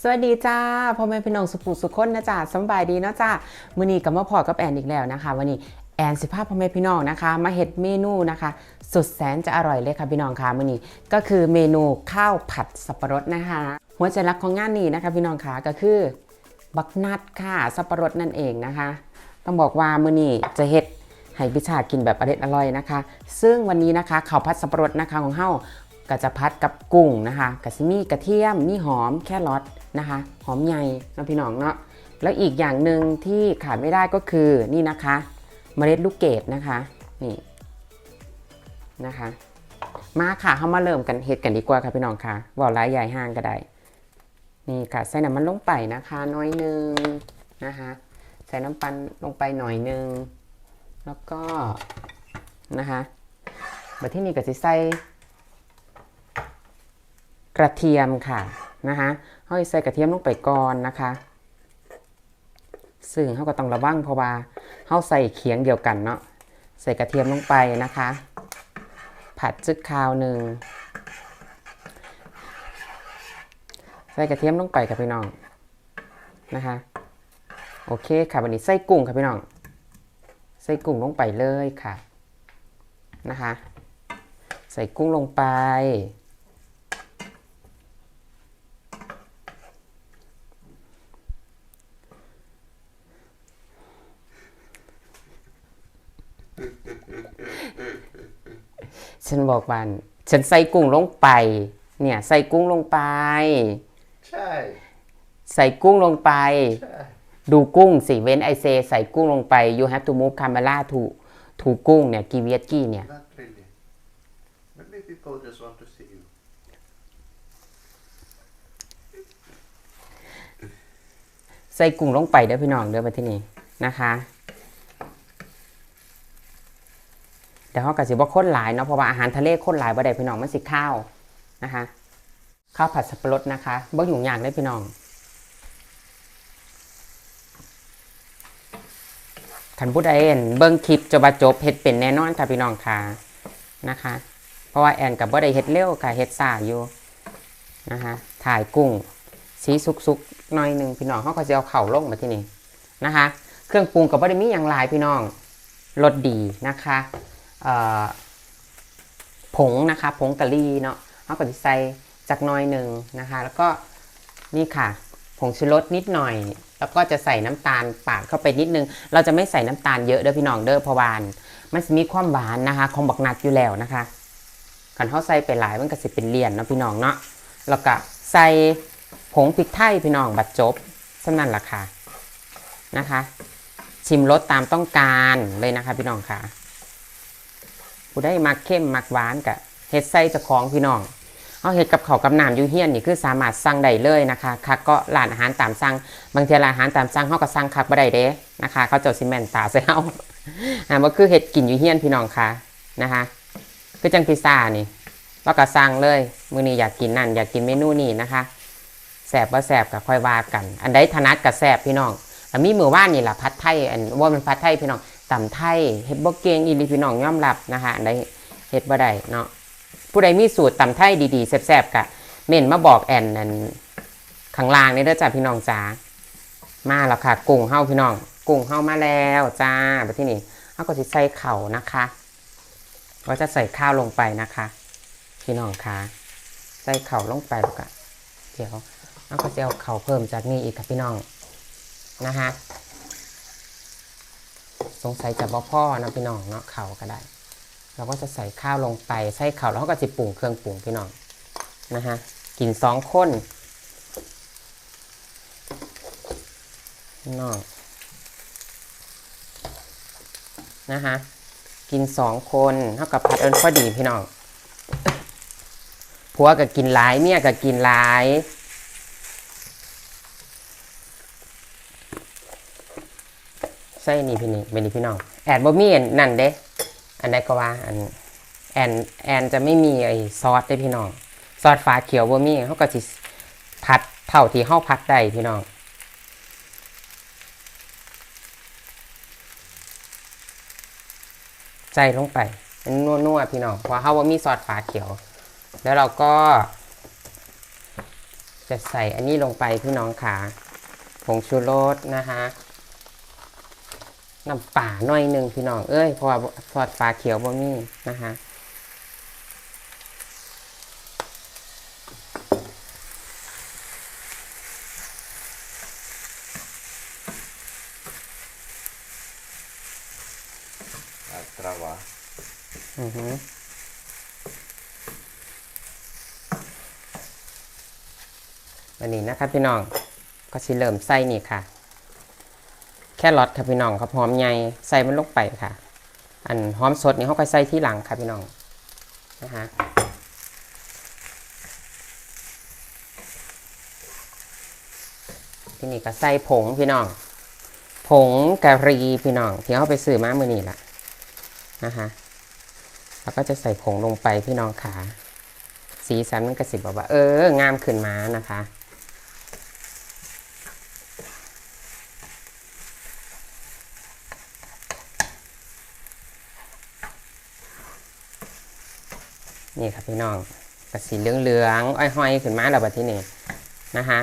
สวัสดีจ้าพ่อแม่พี่น้องสุภูสุขคนนะจ้าสบายดีเนาะจ้ามื้อนี้กับมาพอกับแอนอีกแล้วนะคะ วันนี้แอนสิภาพพ่อแม่พี่น้องนะคะ มาเฮ็ดเมนูนะคะ สุดแสนจะอร่อยเลยค่ะพี่น้องค่ะมื้อนี้ก็คือเมนูข้าวผัดสับปะรดนะคะ หัวใจหลักของงานนี้นะคะ พี่น้องค่ะก็คือบักนัดค่ะสับปะรดนั่นเองนะคะ ต้องบอกว่ามื้อนี้จะเฮ็ดให้พิชากินแบบอร่อยอร่อยนะคะ ซึ่งวันนี้นะคะข้าวผัดสับปะรดนะคะของเฮาก็จะพัดกับกุ้งนะคะกะซิมีกระเทียมมีหอมแครอท นะคะ หอมใหญ่นะพี่น้องเนาะแล้วอีกอย่างหนึ่งที่ขาดไม่ได้ก็คือนี่นะคะเมล็ดลูกเกดนะคะนี่นะคะ มาค่ะเฮามาเริ่มกันเฮ็ดกันดีกว่าค่ะพี่น้องค่ะเว่าหลายใหญ่ห้างก็ได้นี่ค่ะใส่น้ำมันลงไปนะคะน้อยหนึ่งนะคะใส่น้ำปันลงไปหน่อยหนึ่งแล้วก็นะคะแบบที่นี่ก็จะใส่กระเทียมค่ะนะคะ เขาสิใส่กระเทียมลงไปก่อนนะคะ ซึ่งเขาก็ต้องระวังเพราะว่าเขาใส่เคียงเดียวกันเนาะใส่กระเทียมลงไปนะคะ ผัดจึกคราวหนึ่งใส่กระเทียมลงไปค่ะพี่น้องนะคะโอเคค่ะวันนี้ใส่กุ้งค่ะพี่น้องใส่กุ้งลงไปเลยค่ะนะคะ ใส่กุ้งลงไป ฉันบอกว่าฉันใส่กุ้งลงไป เนี่ยใส่กุ้งลงไป ใช่ ใส่กุ้งลงไปใช่ดูกุ้งสิเว้นไอเซใส่กุ้งลงไป you have to move camera to to กุ้งเนี่ยกีเวียกี้เนี่ย not really maybe people just want to see you ใส่กุ้งลงไปเด้อพี่น้องเด้อมาที่นี่นะคะ เดี๋ยวเขากะสิบ่ข้นหลายเนาะเพราะว่าอาหารทะเลข้นหลายบ่ได้พี่น้องมันสิข้าวนะคะ ข้าวผัดสับปะรดนะคะบ่ยุ่งยากเลยพี่น้องขันผู้ใดเห็นเบิ้งคลิปจบจบเฮ็ดเป็นแน่นอนค่ะพี่น้องค่ะนะคะ เพราะว่าแอนกับบ่ได้เฮ็ดเร็วค่ะเฮ็ดซ่าอยู่นะคะถ่ายกุ้งสีสุกๆหน่อยหนึ่งพี่น้องเขาก็จะเอาเข่าลงมาที่นี่นะคะ เครื่องปรุงกับบ่ได้มีอย่างหลายพี่น้องรสดีนะคะ ผงนะคะผงกะหรี่เนาะเขาก็จะใส่จักน่อยหนึ่งนะคะ แล้วก็นี่ค่ะ ผงชูรสนิดหน่อย แล้วก็จะใส่น้ำตาลปาดเข้าไปนิดนึง เราจะไม่ใส่น้ำตาลเยอะเด้อพี่น้องเด้อพราะวาน มันจะมีความหวานนะคะของบักนัดอยู่แล้วนะคะกันเขาใส่ไปหลายมันก็สิเป็นเลี่ยนเนาะพี่น้องเนาะแล้วก็ใส่ผงพริกไทยพี่น้องบัดจบสนั่นละค่ะนะคะ ชิมรสตามต้องการเลยนะคะพี่น้องค่ะ ผู้ได้มักเข้มมักหวานกับเฮ็ดไส้เจะของพี่น้องเอาเห็ดกับเขากับน้ำอยูเฮียนนี่คือสามารถสั่งได้เลยนะคะคักก็ร้านอาหารตามสั่งบางทีร้านอาหารตามสั่งเขาก็สั่งคักบ่ได้เด้นะคะ เขาเจ้าซีเมนตาใส่เฮาอ่าบ่คือเห็ดกินอยู่เฮียนพี่น้องค่ะนะคะคือจังพิซซ่านี่เราก็สั่งเลยมื้อนี้อยากกินนั่นอยากกินเมนูนี้นะคะแสบบ่าแสบก็ค่อยว่ากัน อันใดถนัดก็แสบพี่น้องแล้วมีมื้อว่านนี่ล่ะผัดไทยอันว่ามันผัดไทยพี่น้อง ตำไทยเฮ็ดบ่เก่งอีหลีพี่น้องยอมรับนะคะอันใดเฮ็ดบ่ได้เนาะผู้ใดมีสูตรตำไทยดีๆแซ่บๆกะเม่นมาบอกแอนนั่นข้างล่างนี่เด้อจ้าพี่น้องจ้ามาแล้วค่ะกุ้งเฮาพี่น้องกุ้งเฮามาแล้วจ้าไปที่นี่เฮาก็สิใส่เข่านะคะก็จะใส่ข้าวลงไปนะคะ พี่น้องคะใส่เข่าลงไปแล้วก็เดี๋ยวเฮาก็จะเอาเข่าเพิ่มจากนี้อีกค่ะพี่น้องนะคะ สงสัยจะบ่พ่อนะพี่น้องเนาะเข่าก็ได้ เราก็จะใส่ข้าวลงไปใส่เข้าแล้วก็จะปรุงเครื่องปรุงพี่น้องนะฮะกินสองคนน้องนะฮะกินสองคนเท่ากับผัดเอิญพอดีพี่น้องผัวก็กินหลายเมียก็กินหลาย ใส่นี่พี่นี่เป็นนี่พี่น้องแอดบ่มีอันนั่นเด้ อันใดก็ว่าอันแอนแอนจะไม่มีไอ้ซอสได้พี่น้อง ซอสฟ้าเขียวบ่มีเขาก็สิพัดเท่าที่เฮาพัดได้พี่น้องใจลงไปนัวๆพี่น้องเพราะเฮาว่ามีซอสฟ้าเขียว แล้วเราก็ จะใส่อันนี้ลงไปพี่น้องขาผงชูรสนะคะ น้ำป่าหน่อยหนึ่งพี่น้อง เอ้ยเพราะว่าทอดปลาเขียวบ่มีนะคะ Äh, trava. อือฮึวันนี้นะครับพี่น้อง ก็สิเริ่มใส่นี่ค่ะแค่ รอทครับพี่น้องครับหอมใหญ่ใส่มันลงไปค่ะ อันหอมสดนี่เขาก็ใส่ที่หลังครับพี่น้องนะคะที่นี่ก็ใส่ผงพี่น้อง ผงกะหรี่พี่น้องที่เขาไปซื้อมาเมื่อนี้ละนะคะแล้วก็จะใส่ผงลงไปพี่น้องขาสีสันมันกระสิบบอกว่าเอองามขึ้นมานะคะ นี่ครับพี่น้องกระสีเหลืองๆอ้อยๆขึ้นมาแล้วบัดที่นี่นะคะ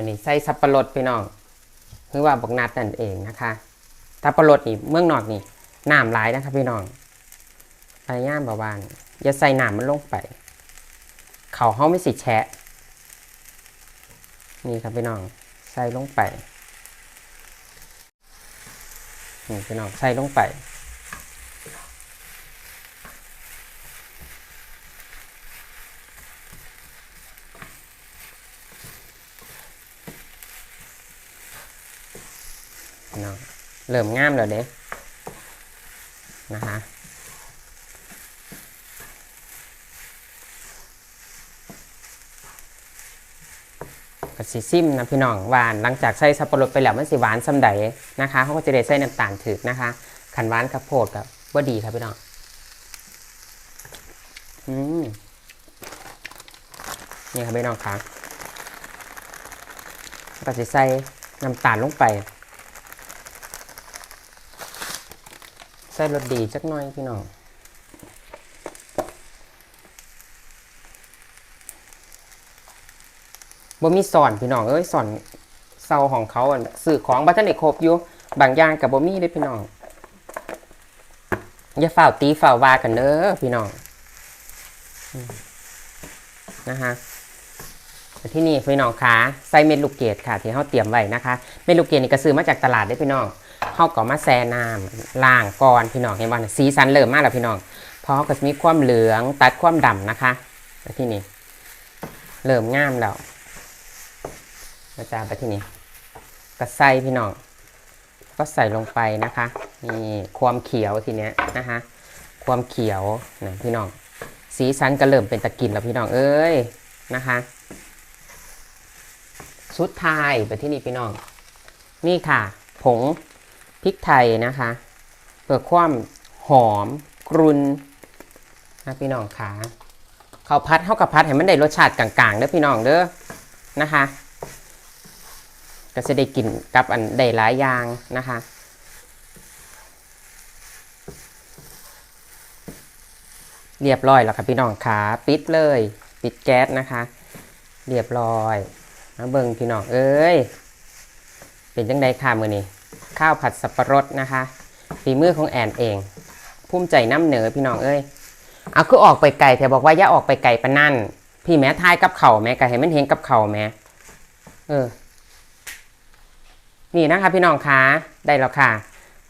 วันนี้ใส่สับปะรดพี่น้องคือว่าบอกนัดนั่นเองนะคะสับปะรดนี่เมืองนอกนี่น้ำหลายนะครับพี่น้องพยายามเบาๆอย่าใส่น้ำมันลงไป เขาเขาไม่สิแชะ นี่ครับพี่น้องใส่ลงไปนี่พี่น้องใส่ลงไป พี่น้องเริ่มงามแล้วเด้นะคะก็สิซิมนะพี่น้องหวานหลังจากใส่สับปะรดไปแล้วมันสิหวานสำใดนะคะเขาก็จะได้ใส่น้ำตาลถึกนะคะขันหวานกับโพดกับว่าดีครับพี่น้องอืมนี่ครับพี่น้องครับก็จะใส่น้ำตาลลงไป ส่รสดีจักหน่อยพี่น้องบ่มีสอนพี่น้องเอ้ยสอนเซาของเขาอะสื่อของบัทันได้ครบอยู่บางอย่างกับบ่มีเด้พี่น้องอย่าฝ่าวตีฝ่าววากันเด้อพี่น้องนะฮะที่นี่พี่น้องคะใส่เม็ดลูกเกดค่ะ ที่เขาเตรียมไว้นะคะ เม็ดลูกเกดนี่ก็ซื้อมาจากตลาดได้พี่น้อง เขาก็มาแช่น้ำล้างก่อนพี่น้องเห็นบ่น่ะสีสันเริ่มมากแล้วพี่น้องพราะเขาก็จะมีความเหลืองตัดความดำนะคะแล้วที่นี่เริ่มงามแล้วมาจาไปที่นี่ก็ใส่พี่น้องก็ใส่ลงไปนะคะนี่ความเขียวทีเนี้ยนะคะ ความเขียวนะพี่น้องสีสันก็เริ่มเป็นตะกินแล้วพี่น้องเอ้ยนะคะสุดท้ายไปที่นี่พี่น้อง นี่ค่ะ ผง พริกไทยนะคะเพื่อความหอม กรุนนะพี่น้องขาเขาวพัดเข้ากับพัดให้มันได้รสชาติกลางๆเด้อพี่น้องเด้อนะคะก็จะได้กินกับอันได้หลายอย่างนะคะเรียบร้อยแล้วค่ะพี่น้องขาปิดเลย ปิดแก๊สนะคะ เรียบร้อยมาเบิ่งพี่น้องเอ้ยเป็นจังไดค่ะมือนี้ ข้าวผัดสับปะรดนะคะฝีมือของแอนเองภูมิใจน้ำเหนือพี่น้องเอ้ยเอาคือออกไปไก่แต่บอกว่าอย่าออกไปไก่ปะนั่น พี่แม่ทายกับเข่าแม่ไก่ให้มันเห็นกับเข่าแม่เออ นี่นะคะ พี่น้องคะได้แล้วค่ะ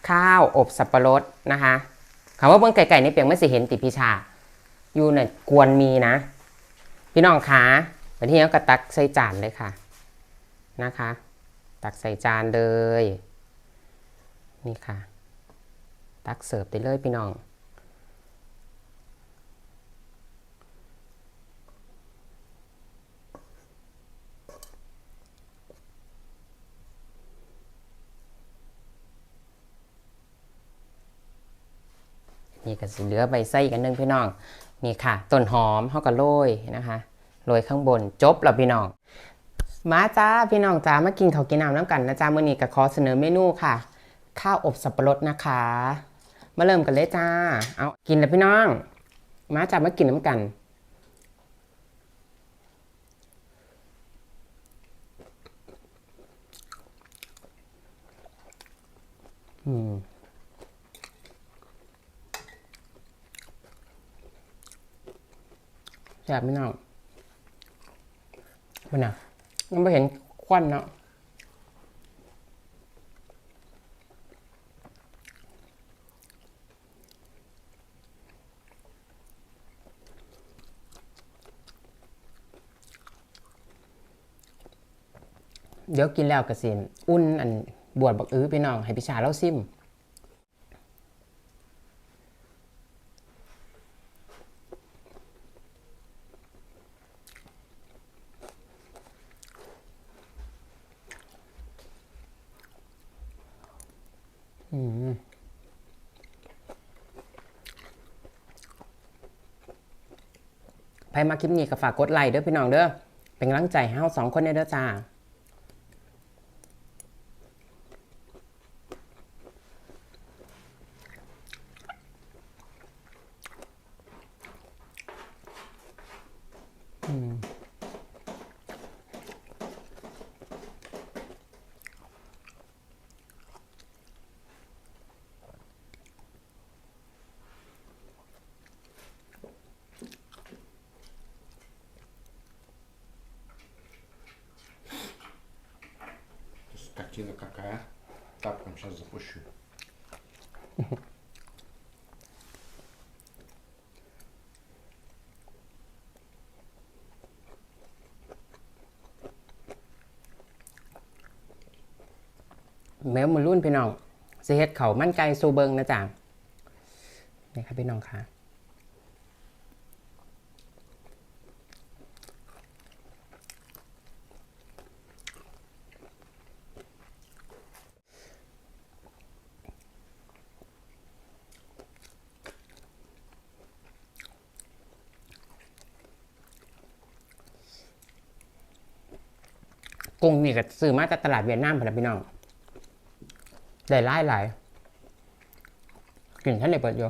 ข้าวอบสับปะรดนะคะคำว่าเบิ้งไก่ไก่ในเปียงไม่สิเห็นติพิชาอยู่เนี่ยกวนมีนะ พี่น้องคะวันที่นี้ก็ตักใส่จานเลยค่ะนะคะ ตักใส่จานเลย นี่ค่ะ ตักเสิร์ฟได้เลยพี่น้อง นี่ก็สิเหลือใบไส้กันนึงพี่น้อง นี่ค่ะ ต้นหอมเฮาก็โรยนะคะโรยข้างบนจบแล้วพี่น้องมาจ้าพี่น้องจ้ามากินข้าวกินน้ำน้ำกันนะจ้ามื้อนี้ก็ขอเสนอเมนูค่ะ ข้าวอบสับปะรดนะคะ มาเริ่มกันเลยจ้า เอากินแล้วพี่น้อง มาจ้ามากินน้ำกัน อืมแซ่บพี่น้องเป็นอะยังไม่เห็นควันเนาะ เดี๋ยวกินแล้วกระสินอุ่นอันบวชบักอื้อพี่น้อง ให้พิชาเล่าซิมอืมใครมาคลิปนี้ก็ฝากกดไลค์เด้อพี่น้องเด้อ เป็นกำลังใจให้เราสองคนเด้อจ้า Скотина какая. Тапком сейчас запущу. แมวมือรุ่นพี่น้องสิเฮ็ดเขาวมั่นไก่ซูเบิงนะจ๊ะนี่ครับพี่น้องค่ะ กุ้งนี่ก็ซื้อมาจากตลาดเวียดนามพนนะพี่น้องได้หลายหลายกลิ่นท่านในเปิดอยู่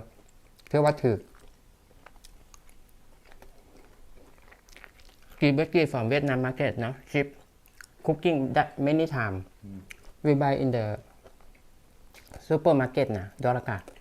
เพื่อว่าถือกีเบกกี้ from Vietnam market เนอะ ship cooking that many time we buy in the supermarket นะดอลลาร์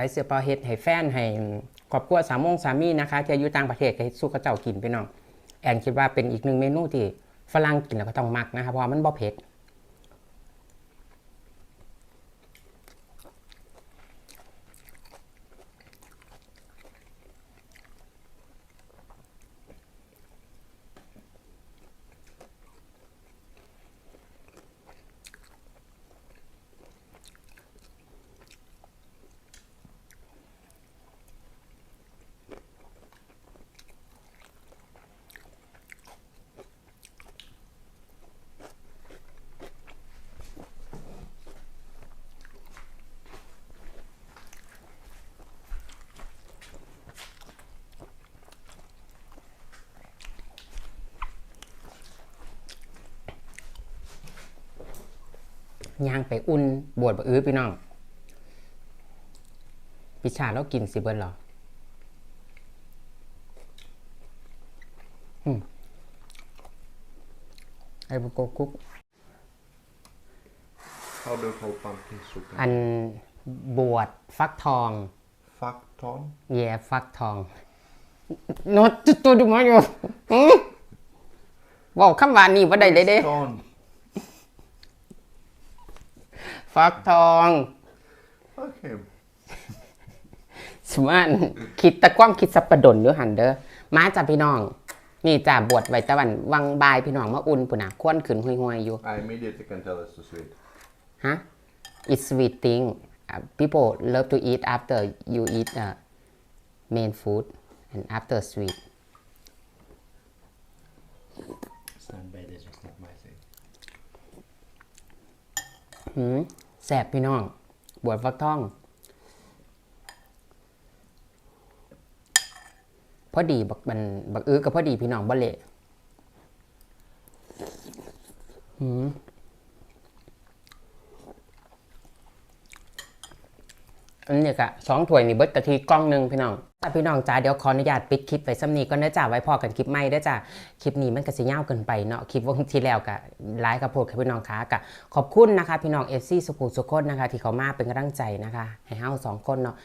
าไปเสือปอเฮ็ดให้แฟนให้ครอบครัวสามงสามีนะคะที่อยู่ต่างประเทศให้สู้กับเจ้ากินไปน้องแอนคิดว่าเป็นอีกหนึ่งเมนูที่ฝรั่งกินแล้วก็ต้องมักนะครับเพราะมันบ่เผ็ด ย่างไปอุ่นบวชบะอื้อพี่น้องพิชาแล้วกินสิเบิ้ลเหรออืมไอ้บุโกกุ๊ก Har du på pumpkin soup? อันบวชฟักทอง Faktorn? แย่ฟักทองโนตจุดตัวดูมาอยู่อื้อเว่าคำว่านี่ว่าได้เลยเด้ ฟักทอง Okej. สมานคิดแตะความคิดสับประดนอยู่หันเด้อมาจากพี่น้อง นี่จ้าบวชไว้ตะวันวังบายพี่น้องมาอุ่นปุ่นน่ะควนขึ้นห่วยๆอยู่ I immediately can tell it's too sweet. ฮะ it's sweet thing Uh, people love to eat after you eat uh, main food and after sweet Stand by this, it's not my thing. หืมแสบพี่น้อง บวชฟักทอง พอดีบักมันบักอื้อกับพอดีพี่น้องบ่เละหืมอันนี้กะสองถ้วยนี่เบิดกะทิกล้องหนึ่งพี่น้อง แต่พี่น้องจ้าเดี๋ยวขออนุญาตปิดคลิปไปซ้ำนี้ก็เนื้อจ้าไว้พอกันคลิปใหม่เด้จ้าคลิปนี้มันก็สิยาวเกินไปเนาะคลิปวงที่แล้วกะไลฟ์กับโพดกับพี่น้องค้ากะขอบคุณนะคะ พี่น้องเอฟซีสุขุสุขคนนะคะ ที่เขามาเป็นกำลังใจนะคะ ให้เฮาสองคนเนาะ